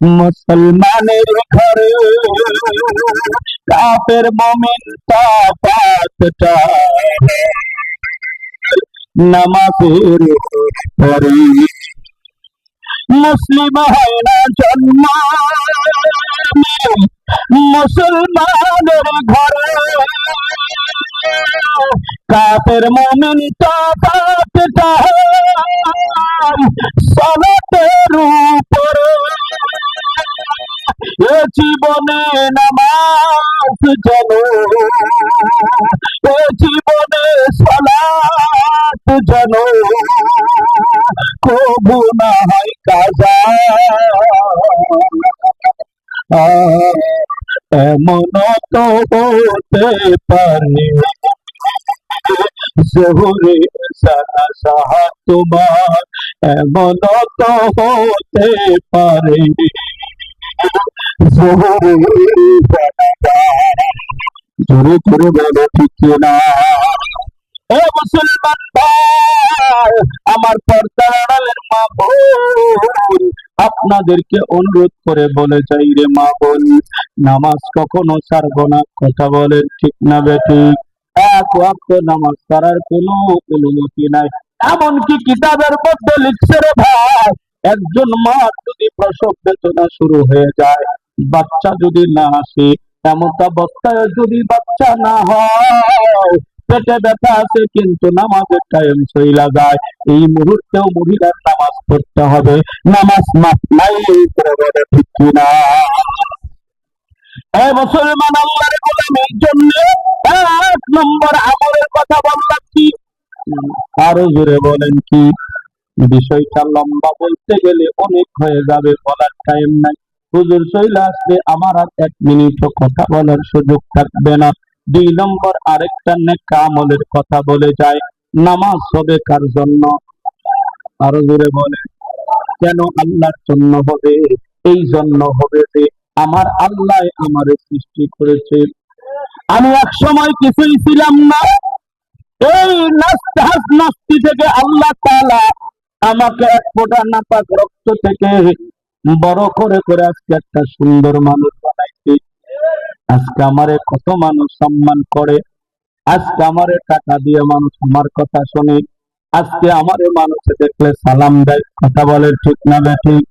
মুসলমানের ঘরে কাফের মমিন পাতটা নামাজের পরে। মুসলিম হয় না জন্ম মুসলমানের ঘরে। কাফের মমিন পাতটা সনতের জীবনে নামাজ যেন এ জীবনে সালাত যেন কবু না হয় কাজা। এমন তো হতে পারে জোরে সারা সাহা তোমার। এমন তো হতে পারে জোরে জোরে বলো ঠিক না ও মুসলমান ভাই আমার পর্দাড়ালের মা বোন আপনাদেরকে অনুরোধ করে বলে চাই রে মা বোন, নামাজ কখনো ছাড়বো না, কথা বলেন ঠিক না বেঠিক এক ওয়াক্ত নামাজ ছাড়ার কোনো অনুমতি নাই। এমনকি কিতাবের মধ্যে লিখছে রে ভাই, একজন মা যদি প্রসব বেদনা শুরু হয়ে যায় বাচ্চা যদি না আসে এমন অবস্থায় যদি বাচ্চা না হয়, পেটে ব্যথা আছে কিন্তু নামাজের টাইম চইলা যায়। এই মুহূর্তেও মহিলার নামাজ পড়তে হবে। নামাজ মাপ নাই ঠিক কিনা। মুসলমান আল্লাহর গোলামের জন্য এক নম্বর আমলের কথা বললাম কি? আরও জোরে বলেন কি? বিষয়টা লম্বা বলতে গেলে অনেক হয়ে যাবে, বলার টাইম নাই। হুজুর চইলে আসলে আমার আর এক মিনিটও কথা বলার সুযোগ থাকবে না। দুই নম্বর, আরেকটা নেকা আমলের কথা বলে যায় নামাজ হবে কার জন্য? আরও জোরে বলে কেন আল্লাহর জন্য হবে? এই জন্য হবে যে আমার আল্লাহ আমারে সৃষ্টি করেছে। আমি এক সময় কিছুই ছিলাম না। এই নাস্তাহাস নাস্তি থেকে আল্লাহ তাআলা আমাকে এক ফোঁটা নাপাক রক্ত থেকে বড় করে করে আজকে একটা সুন্দর মানুষ বানাইছে। আজকে আমারে কত মানুষ সম্মান করে। আজকে আমারে টাকা দিয়ে মানুষ আমার কথা শুনে। আজকে আমারে মানুষে দেখলে সালাম দেয়। কথা বলে ঠিক না ঠিক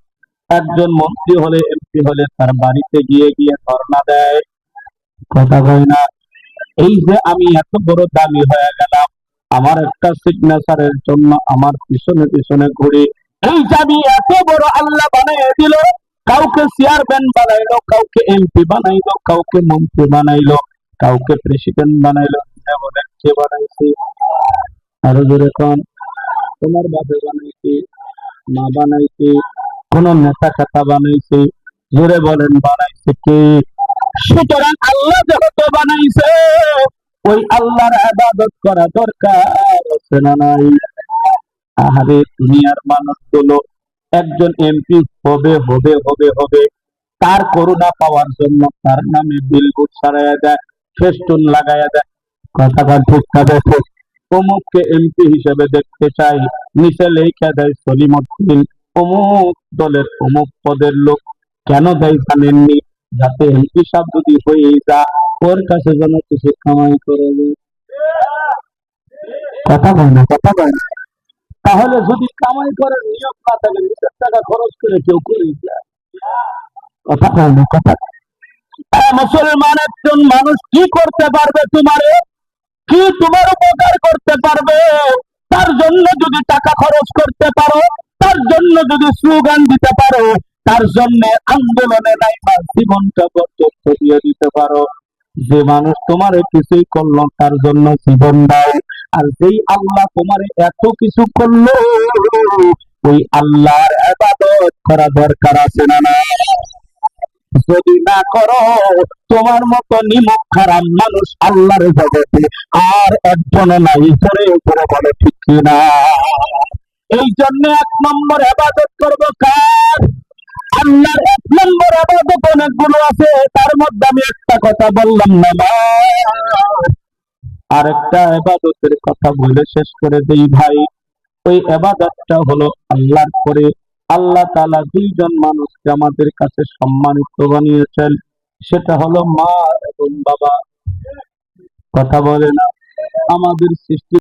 একজন মন্ত্রী হলে, এমপি হলে তার বাড়িতে গিয়ে গিয়ে ধর্ণা দেয়। কথা কয় না। এই যে আমি এত বড় দামি হয়ে গেলাম। আমার একটা সিগনেচারের জন্য আমার পিছনে পিছনে ঘুরে এই আমি এত বড় আল্লাহ বানিয়ে দিল। কাউকে চেয়ারম্যান বানাইলো, কাউকে এমপি বানাইলো, কাউকে মন্ত্রী বানাইলো, কাউকে প্রেসিডেন্ট বানাইলো। কে বানাইছে। আরও জোরে কন। তোমার বাপে বানাইছে, মা বানাইছে, কোন নেতা খাতা বানাইছে, জোরে বলেন বানাইছে কে? সুতরাং আল্লাহ যেহেতু বানাইছে, ওই আল্লাহর আবাদত করা দরকার, আছে না নাই? আহারে দুনিয়ার মানুষগুলো একজন এমপি হবে হবে হবে হবে। তার করুণা পাওয়ার জন্য তার নামে বিলবোর্ড সারাইয়া দেয়, ফেস্টুন লাগাইয়া দেয়। কথাটা ঠিক থাকে অমুককে এমপি হিসেবে দেখতে চাই। নিচে লেখা দেয় সলিমুদ্দিন অমুক দলের অমুক পদের লোক কেন দেয় জানেননি? যাতে এমপি সাহেব যদি হয়ে যা ওর কাছে যেন কিছু কামাই করে কথা কয় না, কথা কয় না। তাহলে যদি কামাই করার নিয়ম না থাকে নিজের টাকা খরচ করে কেউ করে কথা। হ্যাঁ, মুসলমান একজন মানুষ কি করতে পারবে তোমারে? কি তোমার উপকার করতে পারবে? তার জন্য যদি টাকা খরচ করতে পারো তার জন্য যদি স্লোগান দিতে পারো তার জন্য আন্দোলনে নাই বা জীবনটা পর্যন্ত দিয়ে দিতে পারো। যে মানুষ তোমার কিছুই করল তার জন্য জীবন দাও আর যেই আল্লাহ তোমার এত কিছু করল, ওই আল্লাহর আবাদত করা দরকার আছে না না যদি না করো, তোমার মতো নিমক খারাপ মানুষ আল্লাহর জগতে আর একজন নাই উপরে উপরে বলে, ঠিক কিনা এই জন্য এক নম্বর আবাদত করব কার? আল্লাহর এক নম্বর আবাদত অনেকগুলো আছে, তার মধ্যে আমি একটা কথা বললাম না আরেকটা এবাদতের কথা বলে শেষ করে দেই ভাই। ওই এবাদতটা হলো আল্লাহর পরে আল্লাহ তালা দুইজন মানুষকে আমাদের কাছে সম্মানিত বানিয়েছেন। সেটা হলো মা এবং বাবা। কথা বলে না। আমাদের সৃষ্টি